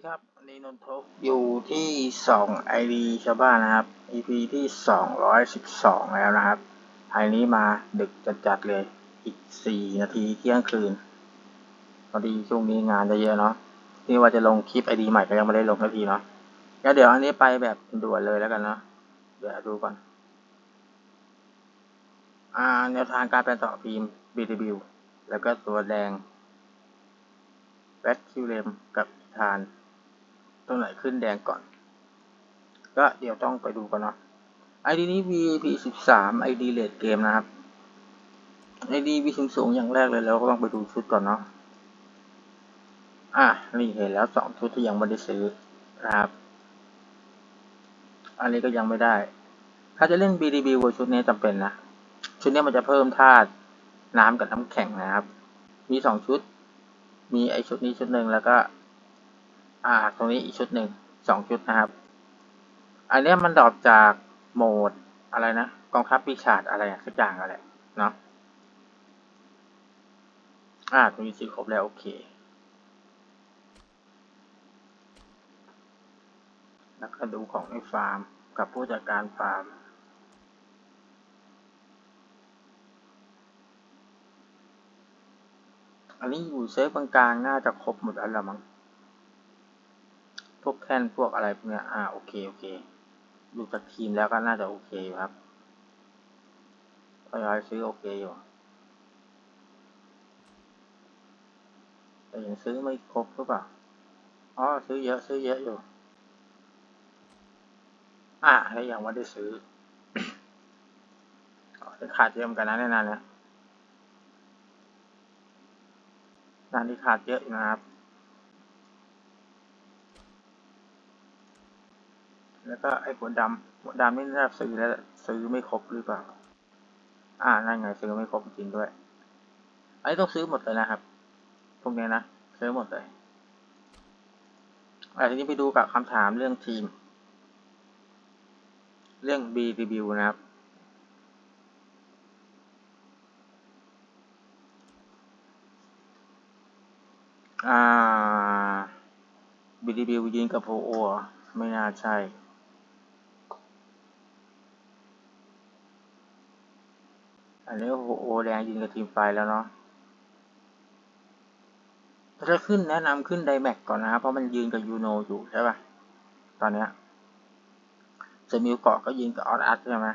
ดีครับวันนี้นนทกอยู่ที่สองไอดีชาวบ้านนะครับ EP ที่สองร้อยสิบสองแล้วนะครับไอนี้มาดึกจัดๆเลยอีกสี่นาทีเที่ยงคืนพอดีช่วงนี้งานจะเยอะเนาะที่ว่าจะลงคลิปไอดีใหม่ก็ยังไม่ได้ลงสักทีเนาะงั้นเดี๋ยวอันนี้ไปแบบด่วนเลยแล้วกันเนาะเดี๋ยวดูก่อนอ่าแนวทางการเป็นต่อพิมพ์ BTW แล้วก็ตัวแดงแบทคิวเลมกับทาน ตรงไหนขึ้นแดงก่อน ก็เดี๋ยวต้องไปดูกันเนาะ ID นี้ VIP 13 ID เลดเกมนะครับ ID V สูงสูงอย่างแรกเลยแล้วก็ต้องไปดูชุดก่อนเนาะ อะนี่เห็นแล้วสองชุดที่ยังไม่ได้ซื้อนะครับ อันนี้ก็ยังไม่ได้ ถ้าจะเล่น BDB เวอร์ชุดนี้จำเป็นนะ ชุดนี้มันจะเพิ่มธาตุน้ำกับน้ำแข็งนะครับ มีสองชุด มีไอชุดนี้ชุดหนึ่งแล้วก็ อ่า ตรงนี้อีกชุดหนึ่งสองชุดนะครับ อันเนี้ยมันดรอปจากโหมดอะไรนะกองทัพปีศาจอะไรสักอย่างอะไรเนาะอ่าตรงนี้ซื้อครบแล้ว โอเค แล้วก็ดูของในฟาร์มกับผู้จัดการฟาร์มอันนี้อยู่เซฟกลางๆน่าจะครบหมดแล้วละมั้ง พวกแท่นพวกอะไรพวกเนี้ยอ่าโอเคโอเคดูจากทีมแล้วก็น่าจะโอเคอยู่ครับทยอยซื้อโอเคอยู่แต่ยังซื้อไม่ครบหรือเปล่าอ๋อซื้อเยอะซื้อเยอะอยู่ อ่าแล้วยังไม่ได้ซื้อขาดเยอะกันนะในนั้นเนี่ยงานที่ขาดเยอะอยู่นะครับ แล้วก็ไอ้หัวดำหัวดำนี่น่าจะซื้อแล้วซื้อไม่ครบหรือเปล่า อ่านั่นไงซื้อไม่ครบจริงด้วยอันนี้ต้องซื้อหมดเลยนะครับ พวกนี้นะซื้อหมดเลยอ่าทีนี้ไปดูกับคำถามเรื่องทีม เรื่อง B review นะครับอ่า B review ยิงกับโพโอไม่น่าใช่ อันนี้โอโอแดงยิงกับทีมไฟแล้วเนาะถ้าขึ้นแนะนำขึ้นไดแม็กก่อนนะครับเพราะมันยืนกับยูโนอยู่ใช่ป่ะ ตอนเนี้ยเซมิวเกาะก็ยิงกับออสอัตใช่ไหม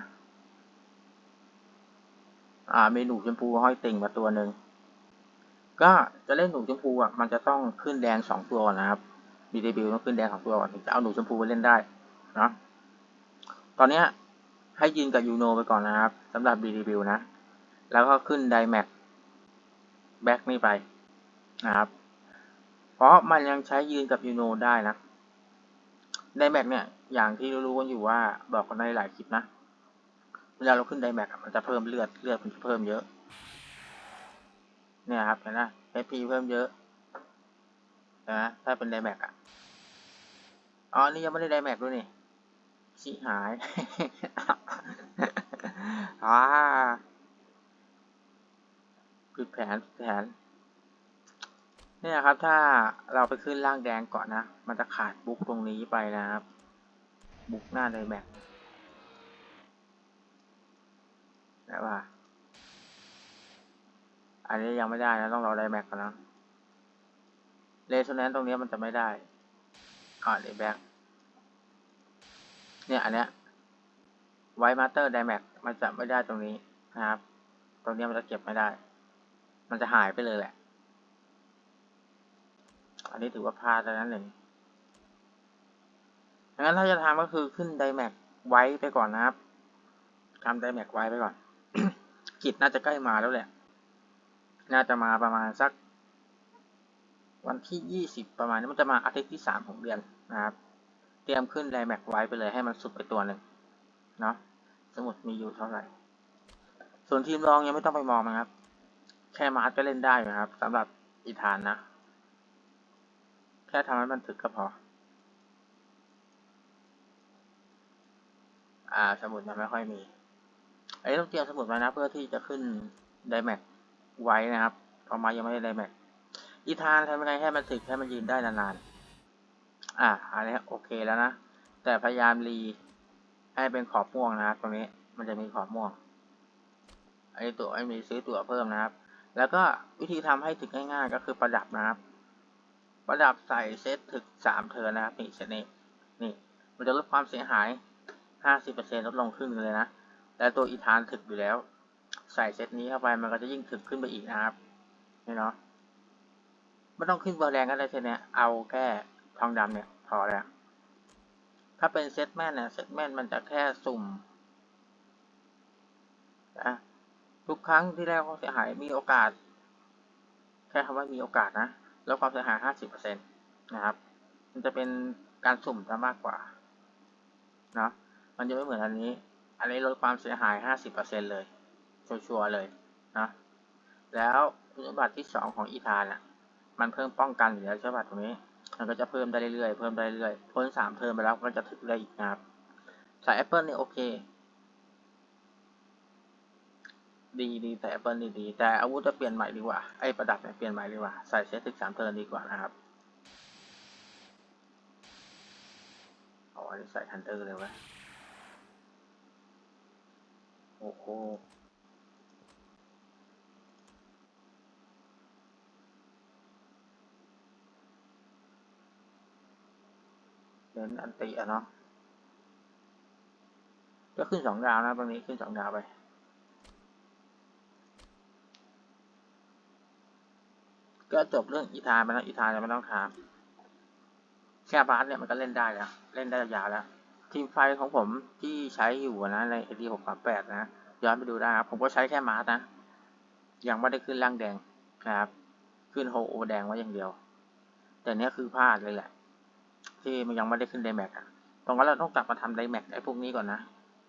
อ่ามีหนูชมพูห้อยติ่งมาตัวหนึ่งก็จะเล่นหนูชมพูอะมันจะต้องขึ้นแดงสองตัวก่อนนะครับ มีเดบิวต้องขึ้นแดงสองตัวก่อนถึงจะเอาหนูชมพูไปเล่นได้เนาะตอนเนี้ยให้ยืนกับยูโนไปก่อนนะครับสำหรับบีดีบิวนะ แล้วก็ขึ้นไดแม็กแบ็กนี่ไปนะครับ เพราะมันยังใช้ยืนกับยูโนได้นะไดแม็กเนี่ย อย่างที่รู้ๆกันอยู่ว่าบอกกันในหลายคลิปนะ เวลาเราขึ้นไดแม็กมันจะเพิ่มเลือดเลือดมันจะเพิ่มเยอะ เนี่ยครับเห็นไหมเอพีเพิ่มเยอะนะถ้าเป็นไดแม็กอะอ๋อ นี่ยังไม่ได้ไดแม็กด้วยนี่ชิหาย อ่า ผิดแผนผิดแผนเนี่ยครับ ถ้าเราไปขึ้นล่างแดงก่อนนะ มันจะขาดบุกตรงนี้ไปนะครับ บุกหน้าไดแม็กนะว่า อันนี้ยังไม่ได้นะ ต้องรอไดแม็กก่อนนะเรโซแนนตรงนี้มันจะไม่ได้อ่าเดแบ็กเนี่ยอันเนี้ยไวมาสเตอร์ไดแม็กมันจะไม่ได้ตรงนี้นะครับ ตรงนี้มันจะเก็บไม่ได้ มันจะหายไปเลยแหละ อันนี้ถือว่าพลาดแล้วนั้นหนึ่งดังนั้นถ้าจะทำก็คือขึ้นไดแม็กไว้ไปก่อนนะครับทำไดแม็กไว้ไปก่อน กิจน่าจะใกล้มาแล้วแหละ น่าจะมาประมาณสัก วันที่ยี่สิบประมาณนี้มันจะมาอาทิตย์ที่สามของเดือนนะครับ เตรียมขึ้นไดแม็กไว้ไปเลยให้มันสุดไปตัวหนึ่งเนาะ สมุดมีอยู่เท่าไหร่ ส่วนทีมรองยังไม่ต้องไปมองนะครับ แค่มาร์กก็เล่นได้นะครับสำหรับอีธานนะ แค่ทำให้มันถึกก็พอ อ่า สมุดมันไม่ค่อยมีอันนี้ต้องเตรียมสมุดมานะ เพื่อที่จะขึ้นไดแม็กไว้นะครับพอมายังไม่ได้ไดแม็กอีธานทำยังไงให้มันถึกให้มันยืนได้นานๆ อะอันนี้โอเคแล้วนะ แต่พยายามรีให้เป็นขอบม่วงนะครับตรงนี้ มันจะมีขอบม่วง อันนี้ตัวไม่มีซื้อตั๋วเพิ่มนะครับ แล้วก็วิธีทำให้ถึกง่ายๆก็คือประดับนะครับ ประดับใส่เซตถึกสามเทิร์นนะครับนี่เซตนี้นี่มันจะลดความเสียหายห้าสิบเปอร์เซ็นลดลงครึ่งนึงเลยนะและตัวอีธานถึกอยู่แล้ว ใส่เซตนี้เข้าไปมันก็จะยิ่งถึกขึ้นไปอีกนะครับนี่เนาะไม่ต้องขึ้นเบอร์แรงก็ได้เซตเนี้ยเอาแค่ทองดำเนี่ยพอแล้วถ้าเป็นเซตแม่นเนี่ยเซตแม่นมันจะแค่สุ่มนะ ทุกครั้งที่ได้ความเสียหายมีโอกาสแค่คำว่ามีโอกาสนะ แลดความเสียหายห้าสิบเปอร์เซ็นะครับ มันจะเป็นการสุ่มจะมากกว่าเนาะมันจะไม่เหมือนอันนี้ อันนี้ลดความเสียหายห้าสิบเลย ชัวร์ๆเลยนะแล้วคุณสมบัติที่สองของอีธานอะ มันเพิ่มป้องกันอยู่แล้วใช่ป่ะตรงนี้ มันก็จะเพิ่มได้เรื่อยๆ เพิ่มได้เรื่อยๆ พ้นสามเทอมไปแล้วก็จะถึงได้อีกนะครับ สายแอปเปิลเนี่ยโอเค ดีดีแต่เปิลดีดีแต่อาวุธจะเปลี่ยนใหม่ดีกว่าไอ้ประดับเนี่ยเปลี่ยนใหม่ดีกว่าใส่เซตถึงสามเทอมดีกว่านะครับเอาอันนี้ใส่ทันเดอร์เลยวะโอ้โหเน้นอันติอะเนาะก็ขึ้นสองดาวนะตรงนี้ขึ้นสองดาวไป ก็จบเรื่องอีธานไปแล้วอีธานจะไม่ต้องถามแค่บาสเนี่ยมันก็เล่นได้แล้ว เล่นได้ยาวแล้ว ทีมไฟของผมที่ใช้อยู่นะใน AD หกสามแปดนะ ย้อนไปดูได้ครับ ผมก็ใช้แค่มาสนะ ยังไม่ได้ขึ้นล่างแดงนะครับ ขึ้นโฮโอแดงไว้อย่างเดียว แต่เนี้ยคือพลาดเลยแหละ ที่มันยังไม่ได้ขึ้นไดแม็กอะตรงนั้นเราต้องกลับมาทำไดแม็กไอ้พวกนี้ก่อนนะ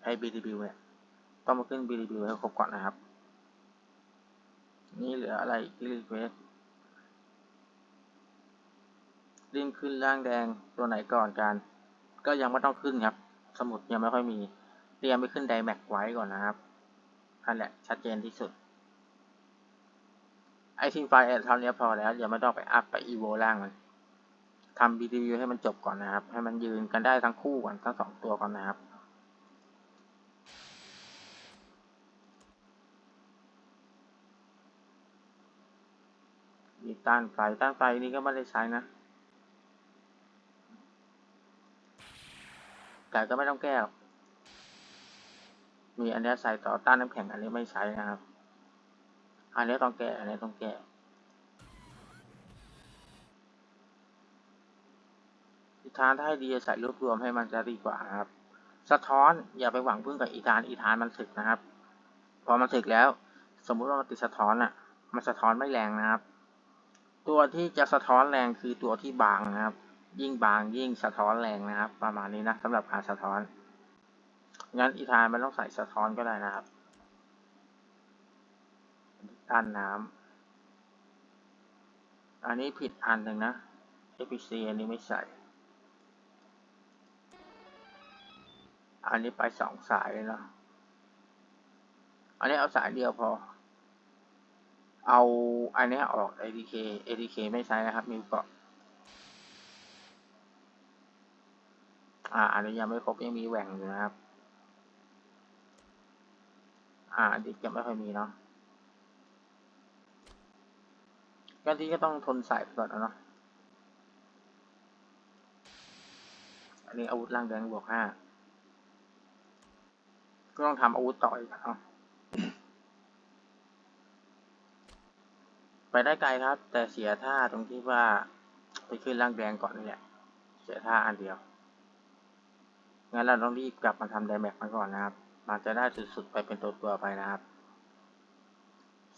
ไอ้ BDB เนี่ย ต้องมาขึ้น BDB ให้ครบก่อนนะครับ นี่เหลืออะไรที่รีเควส ลิงขึ้นล่างแดงตัวไหนก่อนกัน ก็ยังไม่ต้องขึ้นครับ สมุดยังไม่ค่อยมี เตรียมไปขึ้นไดแม็กไว้ก่อนนะครับนั่นแหละชัดเจนที่สุด ไอทีมไฟล์เท่านี้พอแล้วอย่าไม่ต้องไปอัพไปอีโวล่างมันทำ BTV ให้มันจบก่อนนะครับ ให้มันยืนกันได้ทั้งคู่ก่อนทั้งสองตัวก่อนนะครับมีต้านไฟต้านไฟนี้ก็ไม่ได้ใช้นะ แต่ก็ไม่ต้องแก้ มีอันนี้ใส่ต่อต้านน้ำแข็งอันนี้ไม่ใช้นะครับ อันนี้ต้องแก้อันนี้ต้องแก้อีธานถ้าให้ดีใส่รวบรวมให้มันจะดีกว่าครับ สะท้อนอย่าไปหวังพึ่งกับอีธานอีธานมันสึกนะครับ พอมันสึกแล้ว สมมุติว่ามันติดสะท้อนอะ มันสะท้อนไม่แรงนะครับ ตัวที่จะสะท้อนแรงคือตัวที่บางนะครับ ยิ่งบางยิ่งสะท้อนแรงนะครับ ประมาณนี้นะสำหรับการสะท้อน งั้นอีธานมันต้องใส่สะท้อนก็ได้นะครับต้านน้ำอันนี้ผิดอันหนึ่งนะ APC อันนี้ไม่ใส่ อันนี้ไปสองสายเลยเนาะอันนี้เอาสายเดียวพอ เอาอันนี้ออก ADK ADK ไม่ใช้นะครับ มีเกาะ อ่าอันนี้ยังไม่ครบยังมีแหว่งอยู่นะครับ อ่าดิกยังไม่ค่อยมีเนาะก็ที่ก็ต้องทนสายก่อนเนาะอันนี้อาวุธร่างแดงบวกห้าก็ต้องทำอาวุธต่ออีกเนาะไปได้ไกลครับ แต่เสียท่าตรงที่ว่าไปขึ้นร่างแดงก่อนนี่แหละเสียท่าอันเดียว งั้นเราต้องรีบกลับมาทำไดแม็กมาก่อนนะครับ มันจะได้สุดๆไปเป็นตัวตัวไปนะครับ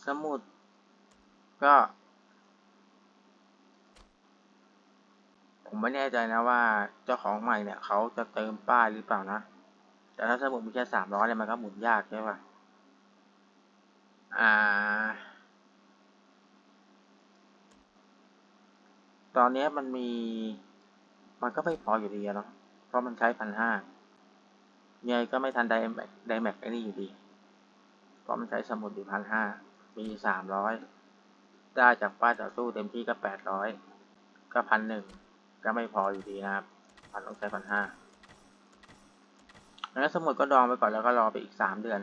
สมุดก็ ผมไม่แน่ใจนะว่าเจ้าของใหม่เนี่ยเขาจะเติมป้ายหรือเปล่านะ แต่ถ้าสมุดมีแค่สามร้อยเนี่ยมันก็หมุนยากใช่ป่ะ อ่า ตอนนี้มันมี มันก็ไม่พออยู่ดีเนาะ เพราะมันใช้พันห้ายังไงก็ไม่ทันไดแม็กไดแม็กไอ้นี่อยู่ดี เพราะมันใช้สมุดอยู่พันห้ามีสามร้อยได้จากป้ายต่อสู้เต็มที่ก็แปดร้อยก็พันหนึ่งก็ไม่พออยู่ดีนะครับพันต้องใช้พันห้างั้นสมุดก็ดองไปก่อนแล้วก็รอไปอีกสามเดือน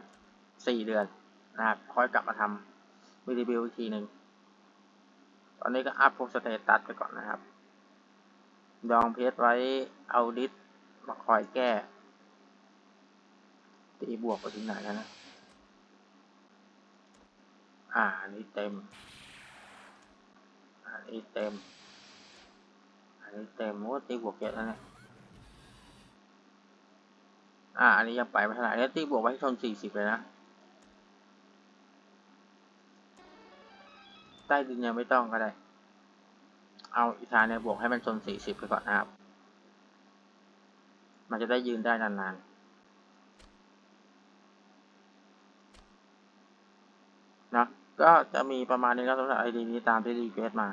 สี่เดือนนะครับค่อยกลับมาทำวิดีบิลอีกทีหนึ่งตอนนี้ก็อัพพวกสเตตัสไปก่อนนะครับ ดองเพจไว้เอาดิส มาคอยแก้ ตีบวกไปถึงไหนแล้วนะ อ่าอันนี้เต็ม อันนี้เต็ม อันนี้เต็มโอ้ตีบวกเยอะแล้วเนี่ยอ่า อันนี้ยังไปไม่เท่าไหร่เนี่ยตีบวกไว้ชนสี่สิบเลยนะ ใต้ดินยังไม่ต้องก็ได้ เอาอีธานเนี่ยบวกให้มันชนสี่สิบไปก่อนนะครับ มันจะได้ยืนได้นานๆ นะ ก็จะมีประมาณนี้ครับสำหรับไอดีนี้ตามที่รีเควสมา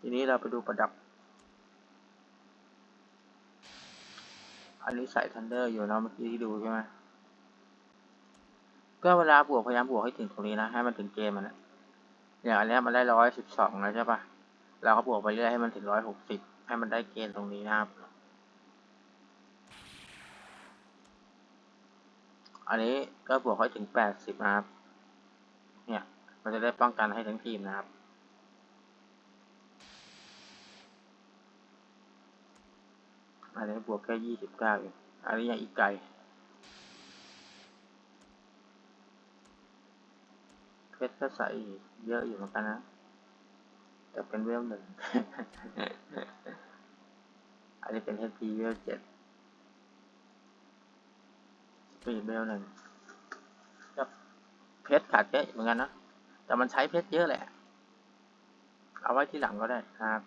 ทีนี้เราไปดูประดับ อันนี้ใส่ทันเดอร์อยู่เนาะเมื่อกี้ที่ดูใช่ไหมก็เวลาบวกพยายามบวกให้ถึงตรงนี้นะ ให้มันถึงเกมมันนะอย่างอันนี้มันได้ร้อยสิบสองแล้วใช่ปะเราก็บวกไปเรื่อยให้มันถึงร้อยหกสิบให้มันได้เกณฑ์ตรงนี้นะครับ อันนี้ก็บวกให้ถึงแปดสิบนะครับ เนี่ย มันจะได้ป้องกันให้ทั้งทีมนะครับ อันนี้บวกแค่ยี่สิบเก้าเองอันนี้ยังอีกไกล เพชรก็ใส่เยอะอยู่เหมือนกันนะ แต่เป็นเวลหนึ่ง อันนี้เป็น HP เวลเจ็ด ปีเวลหนึ่งก็เพชรขาดเยอะเหมือนกันนะ แต่มันใช้เพชรเยอะแหละ เอาไว้ที่หลังก็ได้นะครับ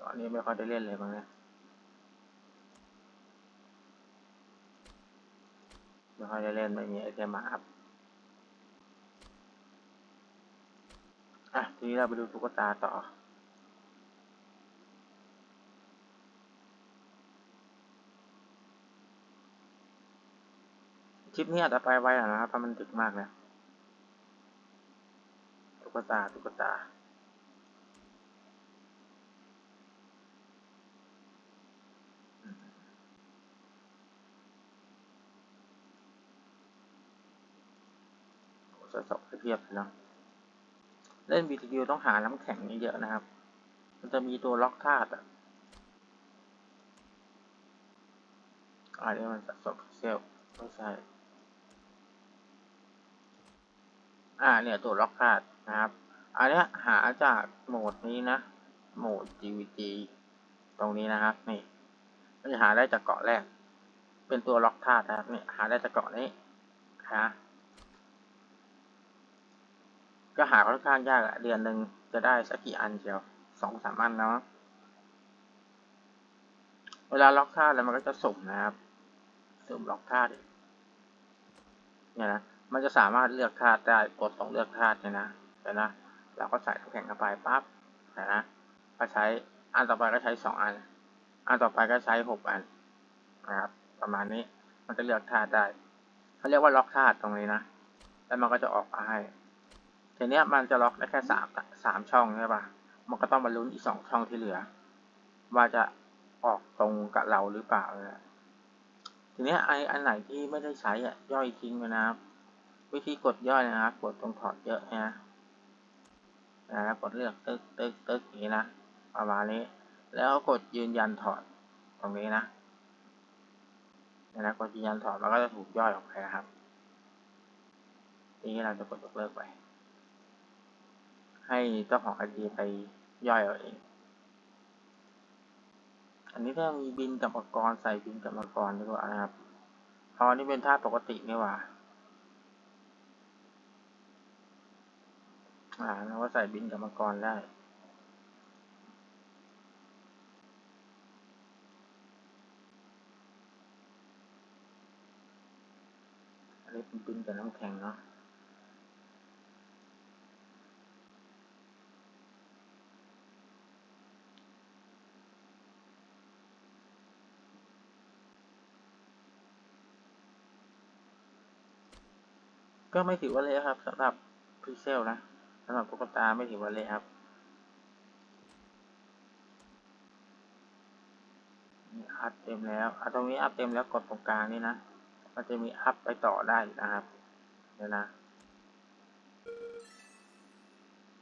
ตอนนี้ไม่ค่อยได้เล่นเลยมั้งนะไม่ค่อยได้เล่นไม่มีไอเทมมาอัพอะ ทีนี้เราไปดูตุ๊กตาต่อ ลิปนี้อาจจะไปไวหน่อยนะครับเพราะมันดึกมากแล้วตุ๊กตาตุ๊กตาสะสมให้เพียบเลยนะเล่น BTQ ต้องหาน้ำแข็งเยอะๆนะครับ มันจะมีตัวล็อกธาตุอะอันนี้มันสะสมเซลล์ไม่ใช่ อ่าเนี่ยตัวล็อกธาตุนะครับ อันนี้หาจากโหมดนี้นะ โหมด GVG ตรงนี้นะครับ นี่มันจะหาได้จากเกาะแรก เป็นตัวล็อกธาตุนะครับนี่หาได้จากเกาะนี้ฮะก็หาค่อนข้างยากอะเดือนหนึ่งจะได้สักกี่อันเชียวสองสามอันเนาะเวลาล็อกธาตุแล้วมันก็จะสุ่มนะครับ สุ่มล็อกธาตุเนี่ยนะ มันจะสามารถเลือกธาตุได้กดตรงเลือกธาตุเนี่ยนะเดี๋ยวนะเราก็ใส่น้ำแข็งเข้าไปปั๊บนะ ก็ใช้อันต่อไปก็ใช้สองอัน อันต่อไปก็ใช้หกอันนะครับ ประมาณนี้มันจะเลือกธาตุได้เขาเรียกว่าล็อกธาตุตรงนี้นะ แล้วมันก็จะออกมาให้ทีเนี้ยมันจะล็อกได้แค่สามสามช่องใช่ปะมันก็ต้องมาลุ้นอีกสองช่องที่เหลือ ว่าจะออกตรงกับเราหรือเปล่านะทีเนี้ยไออันไหนที่ไม่ได้ใช้อะย่อยทิ้งไปนะครับ วิธีกดย่อยนะครับ กดตรงถอดเยอะนะนะกดเลือกตึกตึกตึกอย่างนี้นะประมาณนี้ แล้วกดยืนยันถอดตรงนี้นะนะกดยืนยันถอดมันก็จะถูกย่อยออกไปนะครับทีนี้เราจะกดยกเลิกไป ให้เจ้าของไอดีไปย่อยเอาเอง อันนี้ถ้ามีบินกับมังกรณ์ใส่บินกับมังกรณ์ดีกว่านะครับเพราะอันนี้เป็นท่าปกตินี่หว่า อ่าว่าใส่บินกับมังกรได้อันนี้เป็นบินกับน้ำแข็งเนาะก็ไม่ถือว่าเละครับสำหรับพิกเซลนะ สำหรับตุ๊กตาไม่ถือว่าเละครับอัพเต็มแล้วอตรงนี้อัพเต็มแล้วกดตรงกลางนี่นะมันจะมีอัพไปต่อได้อีกนะครับเดี๋ยวนะ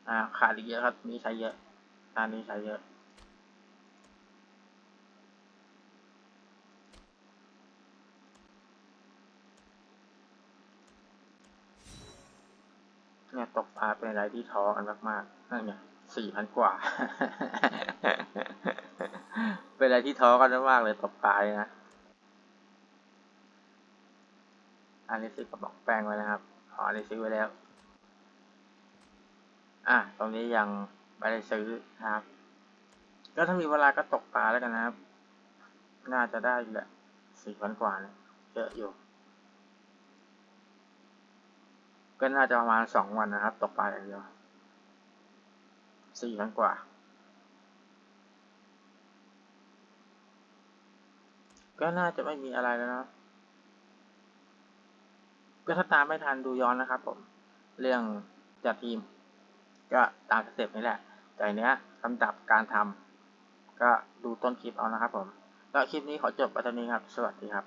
อ่าขาดอีกเยอะครับ มีใช้เยอะตานี้ใช้เยอะ เนี่ยตกปลาเป็นอะไรที่ท้อกันมากๆนั่นไงสี่พันกว่า เป็นอะไรที่ท้อกันมากเลยตกปลาเนี่ยนะ อันนี้ซื้อกระบอกแป้งไว้นะครับอ๋ออันนี้ซื้อไว้แล้ว อะ ตรงนี้ยังไม่ได้ซื้อนะครับ ก็ถ้ามีเวลาก็ตกปลาแล้วกันนะครับ น่าจะได้อยู่แหละสี่พันกว่าเนี่ยเยอะอยู่ ก็น่าจะประมาณสองวันนะครับตกปลาอย่างเดียวสี่พันกว่า ก็น่าจะไม่มีอะไรแล้วนะก็ถ้าตามไม่ทันดูย้อนนะครับผม เรื่องจัดทีม ก็ตามสเต็ปนี้แหละแต่เนี้ยลำดับการทำก็ดูต้นคลิปเอานะครับผมก็คลิปนี้ขอจบไปเท่านี้ครับ สวัสดีครับ